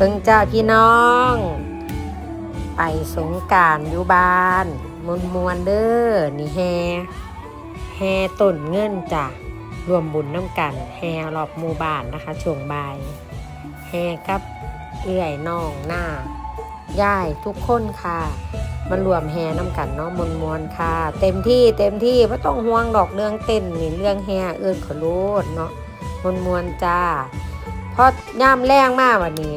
เบิ่งจ้าพี่น้อง ไปสงการอยู่บ้านมวนมวนเด้อนี่แฮแฮต้นเงินจ้ะรวมบุญน้ำกัน แฮรอบหมู่บ้านนะคะช่วงบ่ายแฮกับเอื้อยน้องหน้าย่ายทุกคนค่ะมารวมแฮน้ำกันเนาะมวนมวนค่ะ เต็มที่เต็มที่ไม่ต้องห่วงดอกเรื่องเต้นนี่เรื่องแฮเอื้อนขอรูดเนาะมวนมวนจ้าพราะย่ามแรงมากวันนี้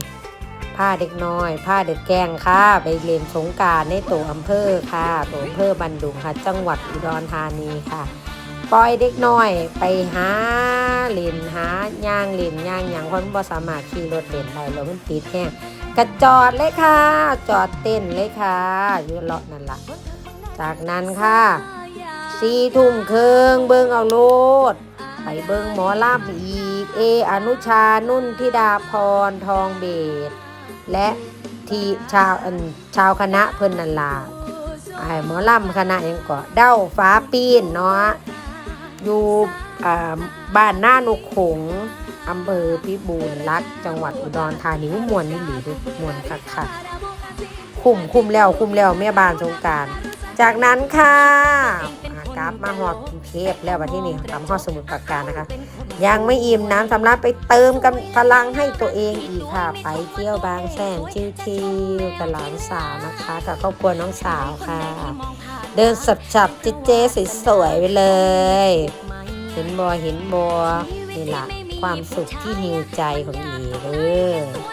ผ้าเด็กน้อย ผ้าเด็กแกงค่ะ ไปเรียนสงการในตัวอำเภอค่ะตัวอำเภอบันดุงค่ะ จังหวัดอุดรธานีค่ะปล่อยเด็กน้อยไปหาเล่นหาย่างเล่นย่างอย่างคนบ่สามารถขี่รถเล่นได้แล้วมันติดแห้งกระจอดเลยค่ะ จอดเต้นเลยค่ะอยู่เลาะนั่นละจากนั้นค่ะสี่ทุ่มครึ่งเบิ่งเอาโลดไปเบิ่งหมอลำอีก เออนุชานุ่นธิดาพรทองเบศ และทีชาวชาวคณะเพิ่นนันลาไอ้หมอลำคณะยังก็เด้าฟ้าปีนเนาะอยู่บ้านหน้านกขงอำเภอพิบูลรักจังหวัดอุดรธานีมวนนี่หลีดูมวนคักค่ะคุมคุมแล้วคุมแล้วแม่บ้านสงการ จากนั้นค่ะ มาหอดกรุงเทพแล้ววันที่นี่ตามหอดสมุทรปราการนะคะ ยังไม่อิ่มน้ำสำรับไปเติมกำพลังให้ตัวเองอีกค่ะ ไปเที่ยวบางแสนชิวๆกับหลานสาวนะคะ กับครอบครัวน้องสาวค่ะ เดินสับๆเจ๊ๆสวยๆไปเลย เห็นบอเห็นบอนี่ละความสุขที่หิวใจของอีเด้อ